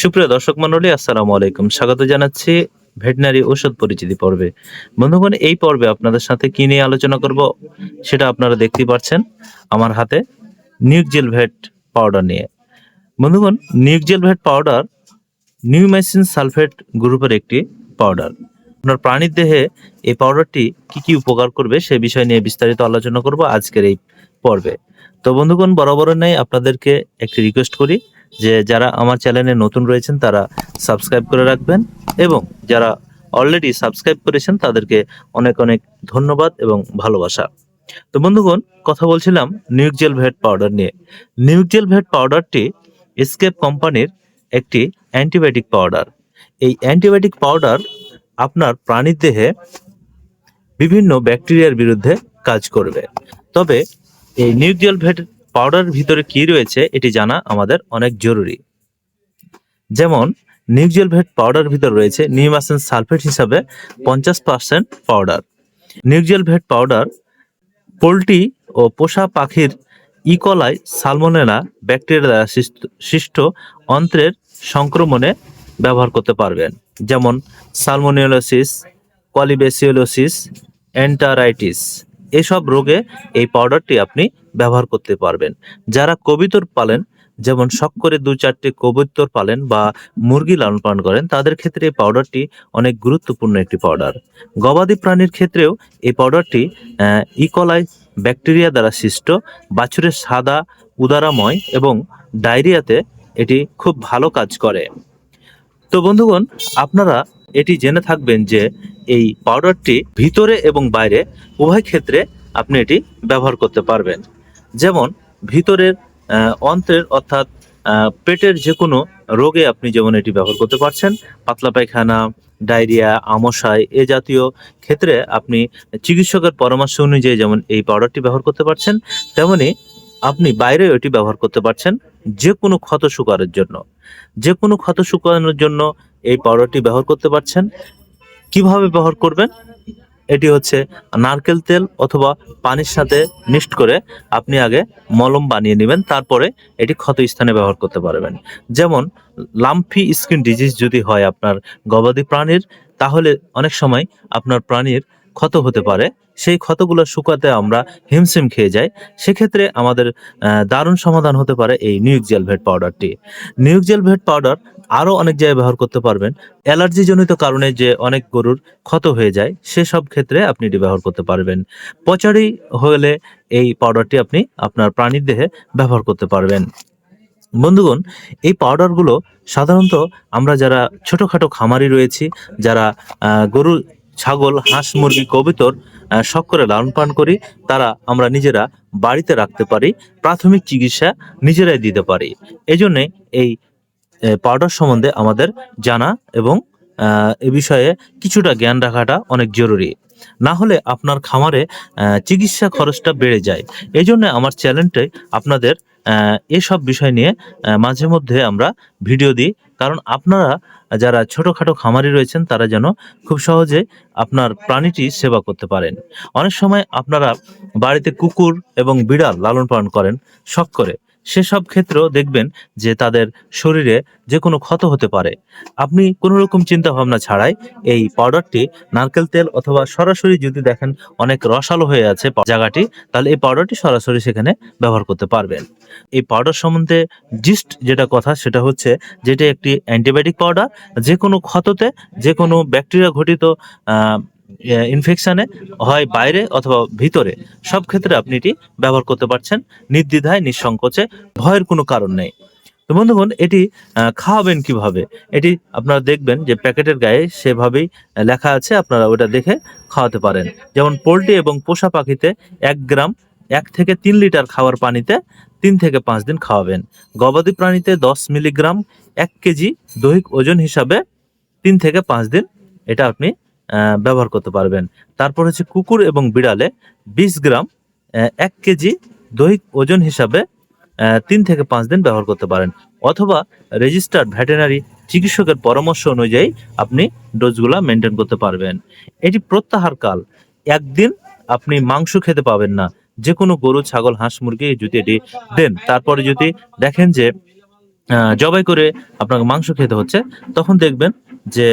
সুপ্রিয় দর্শক মন্ডলী আসসালামু আলাইকুম। স্বাগত জানাচ্ছি ভেটেনারি ঔষধ পরিচিতি পর্বে। বন্ধুগণ, এই পর্বে আপনাদের সাথে কি নিয়ে আলোচনা করব সেটা আপনারা দেখতেই পাচ্ছেন আমার হাতে নিউকজেল ভেট পাউডার নিয়ে। বন্ধুগণ নিউকজেল ভেট পাউডার নিউমাইসিন সালফেট গ্রুপের একটি পাউডার। আপনার প্রাণীর দেহে এই পাউডারটি কি কি উপকার করবে সে বিষয় নিয়ে বিস্তারিত আলোচনা করব আজকের এই পর্বে। তো বন্ধুগণ বরাবরের নেই আপনাদেরকে একটি রিকোয়েস্ট করি যে যারা আমার চ্যানেলে নতুন রয়েছেন, তারা সাবস্ক্রাইব করে রাখবেন এবং যারা অলরেডি সাবস্ক্রাইব করেছেন, তাদেরকে অনেক অনেক ধন্যবাদ এবং ভালোবাসা। তো বন্ধুগণ, কথা বলছিলাম নিউকজেল ভেট পাউডার নিয়ে। নিউকজেল ভেট পাউডারটি এসকেপ কোম্পানির একটি অ্যান্টিবায়োটিক পাউডার এই অ্যান্টিবায়োটিক পাউডার আপনার প্রাণীর দেহে বিভিন্ন ব্যাকটেরিয়ার বিরুদ্ধে কাজ করবে। তবে এই নিউকজেল ভেট পাউডার ভিতরে কি রয়েছে, এটি জানা আমাদের অনেক জরুরি। যেমন নিউকজেল ভেট পাউডার ভিতর রয়েছে নিউমাসেন সালফেট হিসাবে পঞ্চাশ পার্সেন্ট পাউডার নিউকজেল ভেট পাউডার পোলট্রি ও পোষা পাখির ইকলাই সালমোনেলা ব্যাকটেরিয়া দ্বারা সৃষ্ট- অন্ত্রের সংক্রমণে ব্যবহার করতে পারবেন। যেমন সালমোনিয়োলোসিস কলিবেসিওলোসিস এন্টারাইটিস এসব রোগে এই পাউডারটি আপনি ব্যবহার করতে পারবেন। যারা কবিতর পালেন, যেমন শখ করে দু চারটে কবুতর পালেন বা মুরগি লালন পালন করেন, তাদের ক্ষেত্রে এই পাউডারটি অনেক গুরুত্বপূর্ণ একটি পাউডার গবাদি প্রাণীর ক্ষেত্রেও এই পাউডারটি ইকলাই ব্যাকটেরিয়া দ্বারা সৃষ্ট বাছুরের সাদা, উদারাময় এবং ডায়রিয়াতে এটি খুব ভালো কাজ করে। তো বন্ধুগণ, আপনারা এটি জেনে থাকবেন যে এই পাউডারটি ভিতরে এবং বাইরে উভয় ক্ষেত্রে আপনি এটি ব্যবহার করতে পারবেন। যেমন ভিতরের অন্ত্রের অর্থাৎ পেটের যে কোনো রোগে আপনি যেমন এটি ব্যবহার করতে পারছেন, পাতলা পায়খানা, ডায়রিয়া আমশায় এ জাতীয় ক্ষেত্রে আপনি চিকিৎসকের পরামর্শ অনুযায়ী যেমন এই পাউডারটি ব্যবহার করতে পারছেন, তেমনি আপনি বাইরেও এটি ব্যবহার করতে পারছেন যে কোনো ক্ষত শুকানোর জন্য। যে কোনো ক্ষত শুকানোর জন্য এই পাউডারটি ব্যবহার করতে পারছেন। কীভাবে ব্যবহার করবেন? এটি হচ্ছে নারকেল তেল অথবা পানির সাথে মিক্সড করে আপনি আগে মলম বানিয়ে নেবেন, তারপরে এটি ক্ষত স্থানে ব্যবহার করতে পারবেন। যেমন লাম্পি স্কিন ডিজিজ যদি হয় আপনার গবাদি প্রাণীর, তাহলে অনেক সময় আপনার প্রাণীর ক্ষত হতে পারে। সেই ক্ষতগুলো শুকাতে আমরা হিমশিম খেয়ে যাই। সেক্ষেত্রে আমাদের দারুণ সমাধান হতে পারে এই নিউক জেল ভেট পাউডারটি। নিউক জেল ভেট পাউডার আরও অনেক জায়গায় ব্যবহার করতে পারবেন। অ্যালার্জি জনিত কারণে যে অনেক গরুর ক্ষত হয়ে যায়, সেসব ক্ষেত্রে আপনি এটি ব্যবহার করতে পারবেন। পচারি হলে এই পাউডারটি আপনি আপনার প্রাণীর দেহে ব্যবহার করতে পারবেন। বন্ধুগণ, এই পাউডারগুলো সাধারণত আমরা যারা ছোটোখাটো খামারি রয়েছি, যারা গরু, ছাগল, হাঁস, মুরগি কবিতর শখ করে লালন পালন করি, তারা আমরা নিজেরা বাড়িতে রাখতে পারি, প্রাথমিক চিকিৎসা নিজেরাই দিতে পারি। এই জন্যে এই পাউডার সম্বন্ধে আমাদের জানা এবং এ বিষয়ে কিছুটা জ্ঞান রাখাটা অনেক জরুরি। না হলে আপনার খামারে চিকিৎসা খরচটা বেড়ে যায়। এই জন্য আমার চ্যানেলটাই আপনাদের এসব বিষয় নিয়ে মাঝে মধ্যে আমরা ভিডিও দিই। কারণ আপনারা যারা ছোটোখাটো খামারি রয়েছেন, তারা যেন খুব সহজে আপনার প্রাণীটি সেবা করতে পারেন। অনেক সময় আপনারা বাড়িতে কুকুর এবং বিড়াল লালন পালন করেন, শখ করে। সেসব ক্ষেত্রেও দেখবেন যে তাদের শরীরে যে কোনো ক্ষত হতে পারে। আপনি কোনো রকম চিন্তা ভাবনা ছাড়াই এই পাউডারটি নারকেল তেল অথবা সরাসরি যদি দেখেন অনেক রসালো হয়ে আছে জায়গাটি, তাহলে এই পাউডারটি সরাসরি সেখানে ব্যবহার করতে পারবেন। এই পাউডার সম্বন্ধে জিস্ট যেটা কথা, সেটা হচ্ছে যেটা একটি অ্যান্টিবায়োটিক পাউডার যে কোনো ক্ষততে যে কোনো ব্যাকটেরিয়া ঘটিত ইনফেকশনে হয় বাইরে অথবা ভিতরে। সব ক্ষেত্রে আপনি এটি ব্যবহার করতে পারছেন। নির্দ্বিধায়, নিঃসংকোচে, ভয়ের কোনো কারণ নেই। তো বন্ধুগণ, এটি খাওয়াবেন কীভাবে? এটি আপনারা দেখবেন যে প্যাকেটের গায়ে সেভাবেই লেখা আছে, আপনারা ওটা দেখে খাওয়াতে পারেন। যেমন পোলট্রি এবং পোষা পাখিতে এক গ্রাম এক থেকে তিন লিটার খাওয়ার পানিতে তিন থেকে পাঁচ দিন খাওয়াবেন। গবাদি প্রাণীতে দশ মিলিগ্রাম এক কেজি দৈহিক ওজন হিসাবে তিন থেকে পাঁচ দিন এটা আপনি ব্যবহার করতে পারবেন। তারপর হচ্ছে কুকুর এবং বিড়ালে বিশ গ্রাম এক কেজি দৈহিক ওজন হিসাবে তিন থেকে পাঁচ দিন ব্যবহার করতে পারেন। অথবা রেজিস্টার্ড ভেটেনারি চিকিৎসকের পরামর্শ অনুযায়ী আপনি ডোজগুলা মেনটেন করতে পারবেন। এটি প্রত্যাহারকাল একদিন আপনি মাংস খেতে পাবেন না। যে কোনো গরু, ছাগল, হাঁস, মুরগি যদি এটি দেন, তারপরে যদি দেখেন যে জবাই করে আপনাকে মাংস খেতে হচ্ছে, তখন দেখবেন যে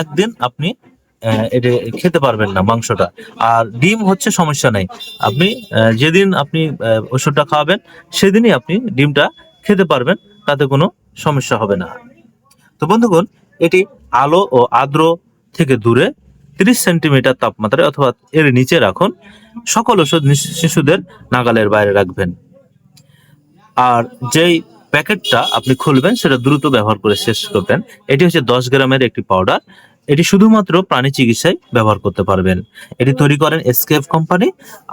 একদিন আপনি এটা খেতে পারবেন না মাংসটা। আর ডিম হচ্ছে সমস্যা নাই। আপনি যেদিন আপনি ওষুধটা খাওয়াবেন, সেদিনই আপনি ডিমটা খেতে পারবেন, তাতে কোনো সমস্যা হবে না। তো বন্ধুগণ, এটি আলো ও আর্দ্র থেকে দূরে তিরিশ সেন্টিমিটার তাপমাত্রায় অথবা এর নিচে রাখুন। সকল ওষুধ শিশুদের নাগালের বাইরে রাখবেন। আর যেই প্যাকেটটা আপনি খুলবেন, সেটা দ্রুত ব্যবহার করে শেষ করবেন। এটি হচ্ছে দশ গ্রামের একটি পাউডার। এটি শুধুমাত্র প্রাণী চিকিৎসায় ব্যবহার করতে পারবেন। এটি তৈরি করেন এসকেএফ কোম্পানি,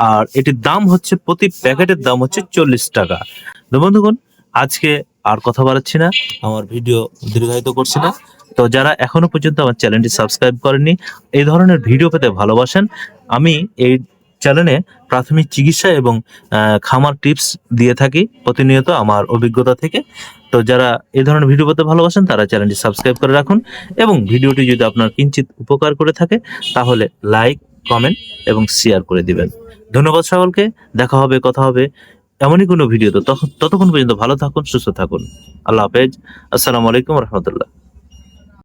আর এটির দাম হচ্ছে, প্রতি প্যাকেটের দাম হচ্ছে চল্লিশ টাকা। বন্ধুগণ, আজকে আর কথা বাড়াচ্ছি না, আমার ভিডিও দীর্ঘায়িত করছি না। তো যারা এখনও পর্যন্ত আমার চ্যানেলটি সাবস্ক্রাইব করেনি এই ধরনের ভিডিও পেতে ভালোবাসেন, আমি এই চ্যানেলে প্রাথমিক চিকিৎসা এবং খামার টিপস দিয়ে থাকি প্রতিনিয়ত আমার অভিজ্ঞতা থেকে। তো যারা এই ধরনের ভিডিও পেতে ভালোবাসেন, তারা চ্যানেলটি সাবস্ক্রাইব করে রাখুন এবং ভিডিওটি যদি আপনার কিঞ্চিত উপকার করে থাকে, তাহলে লাইক, কমেন্ট এবং শেয়ার করে দিবেন। ধন্যবাদ সকলকে, দেখা হবে, কথা হবে এমনই কোনো ভিডিও। তো ততক্ষণ পর্যন্ত ভালো থাকুন, সুস্থ থাকুন। আল্লাহ হাফেজ। আসসালামু আলাইকুম রহমতুল্লাহ।